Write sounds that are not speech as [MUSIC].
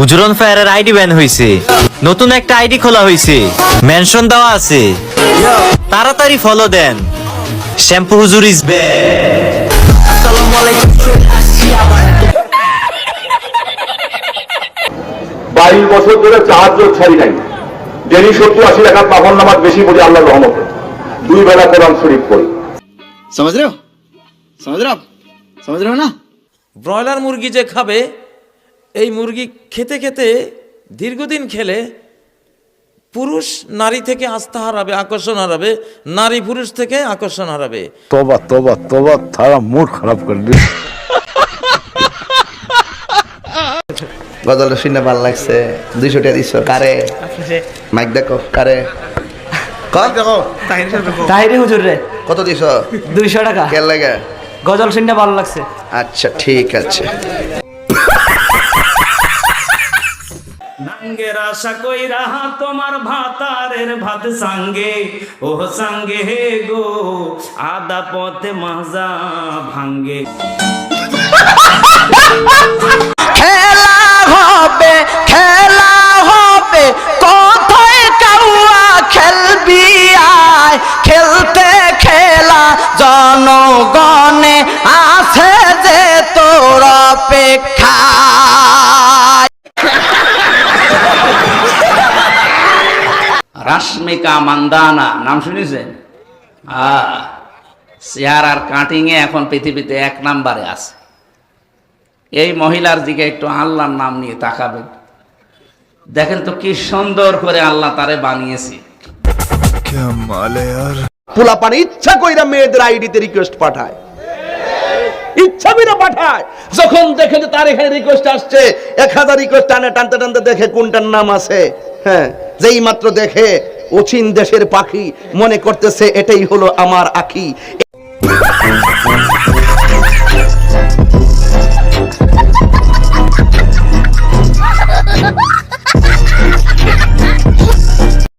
হুজরন ফায়ারের ID ban হয়েছে নতুন একটা আইডি খোলা হয়েছে মেনশন দেওয়া আছে। তাড়াতাড়ি ফলো দেন। শ্যাম্পু হুজুর ইজ বাইশ বছর ধরে চার জোর ছাড়ি নাই। ডেলি সত্তর আশি টাকা নামাজ বেশি বলে আল্লাহ রহমত। দুই বেলা কোরআন শরীফ পড়ি। সমাজ রেও সমাজ সমাজ রেও না? ব্রয়লার মুরগি যে খাবে এই মুরগি খেতে খেতে দীর্ঘদিন খেলে পুরুষ নারী থেকে আস্থা হারাবে আকর্ষণ হারাবে নারী পুরুষ থেকে আকর্ষণ হারাবে। তবা তবা তবা তারা মুড খারাপ করলি। গজলটা শুনে ভালো লাগছে। দুইশো টাকা দিচ্ছ কারে? মাইক দেখো। কারে? তাহিরি হুজুর রে। কত দিছ? দুইশো টাকা। কেন লাগে? গজল শুনে ভালো লাগছে। আচ্ছা ঠিক আছে। নাঙ্গের আশা কইরা তোমার ভাতারের ভাত সাঙ্গে। ও সাঙ্গে হে গো, আদা পথে মাজা ভাঙ্গে। [LAUGHS] রাশ্মিকা মান্দানা নাম শুনেছেন? চেয়ার আর কাটিংয়ে এখন পৃথিবীতে এক নাম্বারে আছে। এই মহিলার দিকে একটু আল্লাহর নাম নিয়ে তাকাবেন। দেখেন তো কি সুন্দর করে আল্লাহ তারে বানিয়েছে। পোলা পানি ইচ্ছা কইরা মেয়েদের আইডিতে রিকোয়েস্ট পাঠায়। ইচ্ছা করে পাঠায়। যখন দেখে যে তার এখানে রিকোয়েস্ট আসছে এক হাজার রিকোয়েস্ট টানে টানতে টানতে দেখে কোনটার নাম আছে। হ্যাঁ যেই মাত্র দেখে অচিন দেশের পাখি মনে করতেছে এটাই হলো আমার আখি।